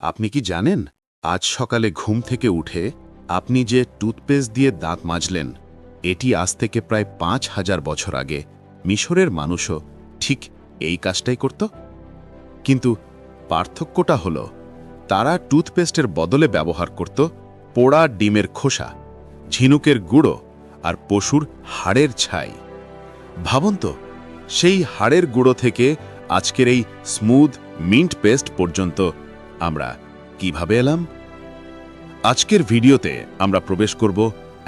আপনি কি জানেন, আজ সকালে ঘুম থেকে উঠে আপনি যে টুথপেস্ট দিয়ে দাঁত মাজলেন, এটি আজ থেকে প্রায় পাঁচ হাজার বছর আগে। মিশরের মানুষও ঠিক এই কাজটাই করত। কিন্তু পার্থক্যটা হল, তারা টুথপেস্টের বদলে ব্যবহার করত পোড়া ডিমের খোসা, ঝিনুকের গুঁড়ো আর পশুর হাড়ের ছাই। ভাবুন তো, সেই হাড়ের গুঁড়ো থেকে আজকের এই স্মুথ মিন্ট পেস্ট পর্যন্ত আমরা কীভাবে এলাম? আজকের ভিডিওতে আমরা প্রবেশ করব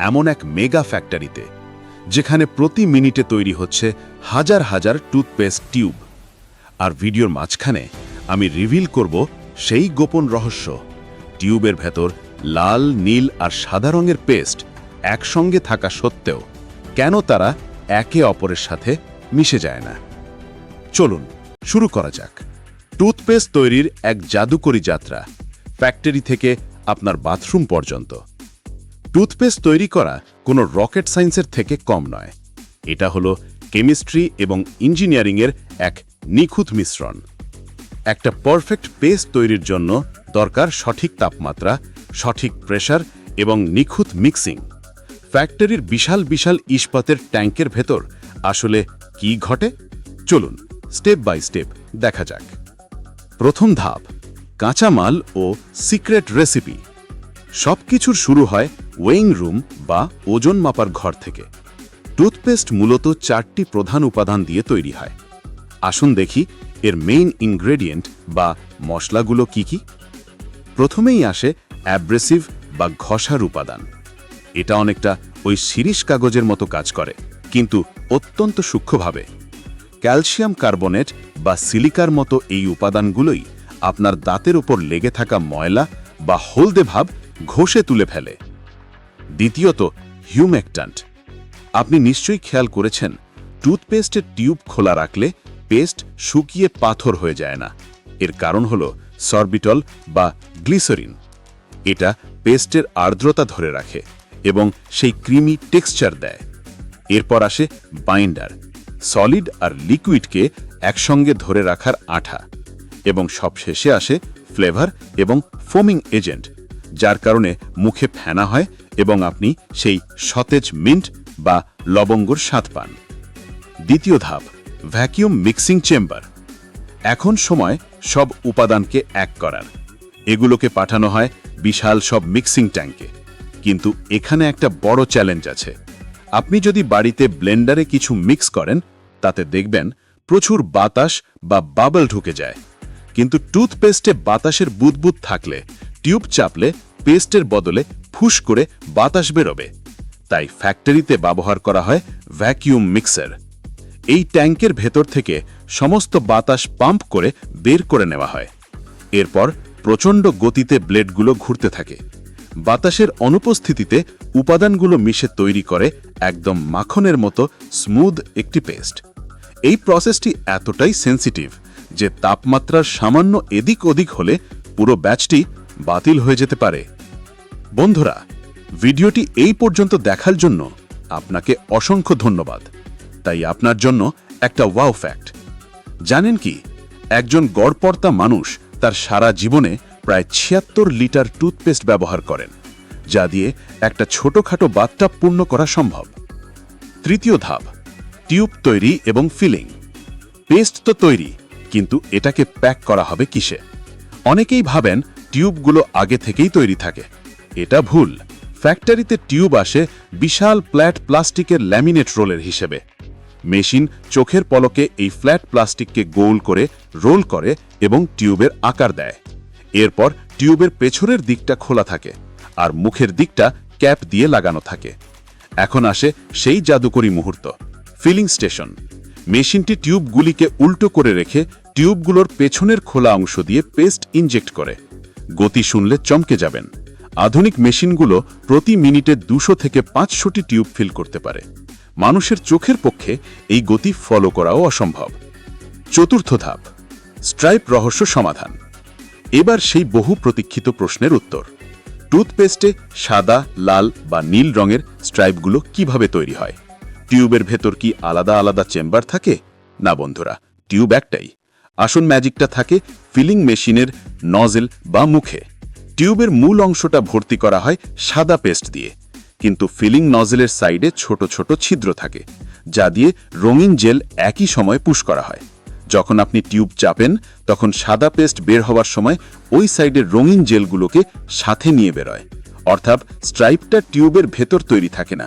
এমন এক মেগা ফ্যাক্টরিতে, যেখানে প্রতি মিনিটে তৈরি হচ্ছে হাজার হাজার টুথপেস্ট টিউব। আর ভিডিওর মাঝখানে আমি রিভিল করব সেই গোপন রহস্য। টিউবের ভেতর লাল, নীল আর সাদা রঙের পেস্ট একসঙ্গে থাকা সত্ত্বেও কেন তারা একে অপরের সাথে মিশে যায় না? চলুন, শুরু করা যাক। টুথপেস্ট তৈরির এক জাদুকরী যাত্রা, ফ্যাক্টরি থেকে আপনার বাথরুম পর্যন্ত। টুথপেস্ট তৈরি করা কোনো রকেট সায়েন্সের থেকে কম নয়। এটা হলো কেমিস্ট্রি এবং ইঞ্জিনিয়ারিংয়ের এক নিখুঁত মিশ্রণ। একটা পারফেক্ট পেস্ট তৈরির জন্য দরকার সঠিক তাপমাত্রা, সঠিক প্রেশার এবং নিখুঁত মিক্সিং। ফ্যাক্টরির বিশাল বিশাল ইস্পাতের ট্যাঙ্কের ভেতর আসলে কি ঘটে? চলুন, স্টেপ বাই স্টেপ দেখা যাক। প্রথম ধাপ, কাঁচামাল ও সিক্রেট রেসিপি। সবকিছুর শুরু হয় ওয়েইং রুম বা ওজন মাপার ঘর থেকে। টুথপেস্ট মূলত চারটি প্রধান উপাদান দিয়ে তৈরি হয়। আসুন দেখি এর মেইন ইনগ্রেডিয়েন্ট বা মশলাগুলো কি কি। প্রথমেই আসে অ্যাব্রেসিভ বা ঘষার উপাদান। এটা অনেকটা ওই শিরিষ কাগজের মতো কাজ করে, কিন্তু অত্যন্ত সূক্ষ্মভাবে। ক্যালসিয়াম কার্বনেট বা সিলিকার মতো এই উপাদানগুলোই আপনার দাঁতের উপর লেগে থাকা ময়লা বা হলদে ভাব ঘষে তুলে ফেলে। দ্বিতীয়ত হিউমেকট্যান্ট আপনি নিশ্চয়ই খেয়াল করেছেন, টুথপেস্টের টিউব খোলা রাখলে পেস্ট শুকিয়ে পাথর হয়ে যায় না। এর কারণ হল সরবিটল বা গ্লিসরিন। এটা পেস্টের আর্দ্রতা ধরে রাখে এবং সেই ক্রিমি টেক্সচার দেয়। এরপর আসে বাইন্ডার। সলিড আর লিকুইডকে একসঙ্গে ধরে রাখার আঠা এবং সবশেষে আসে ফ্লেভার এবং ফোমিং এজেন্ট যার কারণে মুখে ফেনা হয় এবং আপনি সেই সতেজ মিন্ট বা লবঙ্গর স্বাদ পান। দ্বিতীয় ধাপ ভ্যাকিউম মিক্সিং চেম্বার এখন সময় সব উপাদানকে এক করার। এগুলোকে পাঠানো হয় বিশাল সব মিক্সিং ট্যাঙ্কে কিন্তু এখানে একটা বড় চ্যালেঞ্জ আছে। আপনি যদি বাড়িতে ব্লেন্ডারে কিছু মিক্স করেন, তাতে দেখবেন প্রচুর বাতাস বা বাবল ঢুকে যায়। কিন্তু টুথপেস্টে বাতাসের বুদবুদ থাকলে, টিউব চাপলে, পেস্টের বদলে ফুস করে বাতাস বেরোবে। তাই ফ্যাক্টরিতে ব্যবহার করা হয় ভ্যাকিউম মিক্সার। এই ট্যাঙ্কের ভেতর থেকে সমস্ত বাতাস পাম্প করে বের করে নেওয়া হয়। এরপর প্রচণ্ড গতিতে ব্লেডগুলো ঘুরতে থাকে। বাতাসের অনুপস্থিতিতে উপাদানগুলো মিশে তৈরি করে একদম মাখনের মতো স্মুথ একটি পেস্ট। এই প্রসেসটি এতটাই সেন্সিটিভ যে তাপমাত্রার সামান্য এদিক ওদিক হলে পুরো ব্যাচটি বাতিল হয়ে যেতে পারে। বন্ধুরা, ভিডিওটি এই পর্যন্ত দেখার জন্য আপনাকে অসংখ্য ধন্যবাদ। তাই আপনার জন্য একটা ওয়াও ফ্যাক্ট। জানেন কি, একজন গড়পর্তা মানুষ তার সারা জীবনে প্রায় ছিয়াত্তর লিটার টুথপেস্ট ব্যবহার করেন, যা দিয়ে একটা ছোটখাটো বাথটাব পূর্ণ করা সম্ভব। তৃতীয় ধাপ, টিউব তৈরি এবং ফিলিং। পেস্ট তো তৈরি, কিন্তু এটাকে প্যাক করা হবে কিসে? অনেকেই ভাবেন টিউবগুলো আগে থেকেই তৈরি থাকে। এটা ভুল। ফ্যাক্টরিতে টিউব আসে বিশাল ফ্ল্যাট প্লাস্টিকের ল্যামিনেট রোলের হিসেবে। মেশিন চোখের পলকে এই ফ্ল্যাট প্লাস্টিককে গোল করে, রোল করে এবং টিউবের আকার দেয়। এরপর টিউবের পেছনের দিকটা খোলা থাকে আর মুখের দিকটা ক্যাপ দিয়ে লাগানো থাকে। এখন আসে সেই জাদুকরী মুহূর্ত, ফিলিং স্টেশন। মেশিনটি টিউবগুলিকে উল্টো করে রেখে টিউবগুলোর পেছনের খোলা অংশ দিয়ে পেস্ট ইনজেক্ট করে। গতি শুনলে চমকে যাবেন। আধুনিক মেশিনগুলো প্রতি মিনিটে দুশো থেকে পাঁচশোটি টিউব ফিল করতে পারে। মানুষের চোখের পক্ষে এই গতি ফলো করাও অসম্ভব। চতুর্থ ধাপ, স্ট্রাইপ রহস্য সমাধান। এবার সেই বহু প্রতীক্ষিত প্রশ্নের উত্তর। টুথপেস্টে সাদা, লাল বা নীল রঙের স্ট্রাইপগুলো কীভাবে তৈরি হয়? টিউবের ভেতর কি আলাদা আলাদা চেম্বার থাকে? না বন্ধুরা, টিউব একটাই। আসল ম্যাজিকটা থাকে ফিলিং মেশিনের নজেল বা মুখে। টিউবের মূল অংশটা ভর্তি করা হয় সাদা পেস্ট দিয়ে। কিন্তু ফিলিং নজেলের সাইডে ছোট ছোট ছিদ্র থাকে, যা দিয়ে রঙিন জেল একই সময় পুশ করা হয়। যখন আপনি টিউব চাপেন, তখন সাদা পেস্ট বের হওয়ার সময় ওই সাইডের রঙিন জেলগুলোকে সাথে নিয়ে বেরোয়। অর্থাৎ স্ট্রাইপটা টিউবের ভেতর তৈরি থাকে না।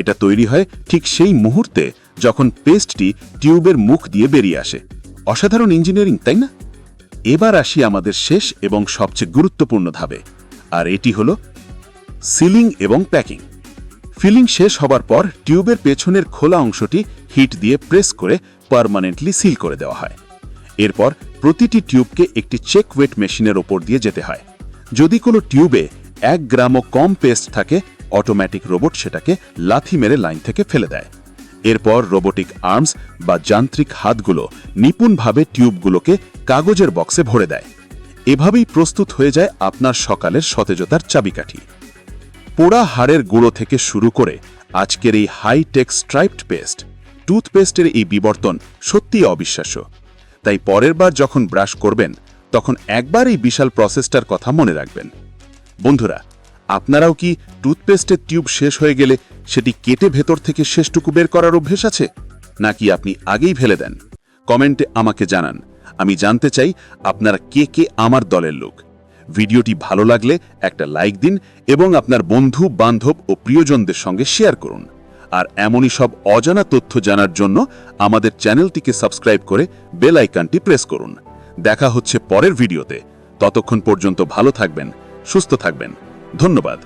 এটা তৈরি হয় ঠিক সেই মুহূর্তে যখন পেস্টটি টিউবের মুখ দিয়ে বেরিয়ে আসে। অসাধারণ ইঞ্জিনিয়ারিং, তাই না? এবার আসি আমাদের শেষ এবং সবচেয়ে গুরুত্বপূর্ণ ধাপে, আর এটি হল সিলিং এবং প্যাকিং। ফিলিং শেষ হবার পর টিউবের পেছনের খোলা অংশটি হিট দিয়ে প্রেস করে পার্মানেন্টলি সিল করে দেওয়া হয়। এরপর প্রতিটি টিউবকে একটি চেক ওয়েট মেশিনের ওপর দিয়ে যেতে হয়। যদি কোনো টিউবে এক গ্রামও কম পেস্ট থাকে অটোমেটিক রোবট সেটাকে লাথি মেরে লাইন থেকে ফেলে দেয়। এরপর রোবোটিক আর্মস বা যান্ত্রিক হাতগুলো নিপুণভাবে টিউবগুলোকে কাগজের বক্সে ভরে দেয়। এভাবেই প্রস্তুত হয়ে যায় আপনার সকালের সতেজতার চাবিকাঠি। পোড়া হাড়ের গুঁড়ো থেকে শুরু করে আজকের এই হাইটেক স্ট্রাইপড পেস্ট টুথপেস্টের এই বিবর্তন সত্যিই অবিশ্বাস্য। তাই পরের বার যখন ব্রাশ করবেন, তখন একবার এই বিশাল প্রসেসটার কথা মনে রাখবেন। বন্ধুরা, আপনারাও কি টুথপেস্টের টিউব শেষ হয়ে গেলে সেটি কেটে ভেতর থেকে শেষটুকু বের করার অভ্যেস আছে? নাকি আপনি আগেই ফেলে দেন? কমেন্টে আমাকে জানান। আমি জানতে চাই আপনারা কে কে আমার দলের লোক। ভিডিওটি ভালো লাগলে একটা লাইক দিন এবং আপনার বন্ধু, বান্ধব ও প্রিয়জনদের সঙ্গে শেয়ার করুন। আর এমনই সব অজানা তথ্য জানার জন্য আমাদের চ্যানেলটিকে সাবস্ক্রাইব করে বেল আইকনটি প্রেস করুন। দেখা হচ্ছে পরের ভিডিওতে। ততক্ষণ পর্যন্ত ভালো থাকবেন, সুস্থ থাকবেন। ধন্যবাদ।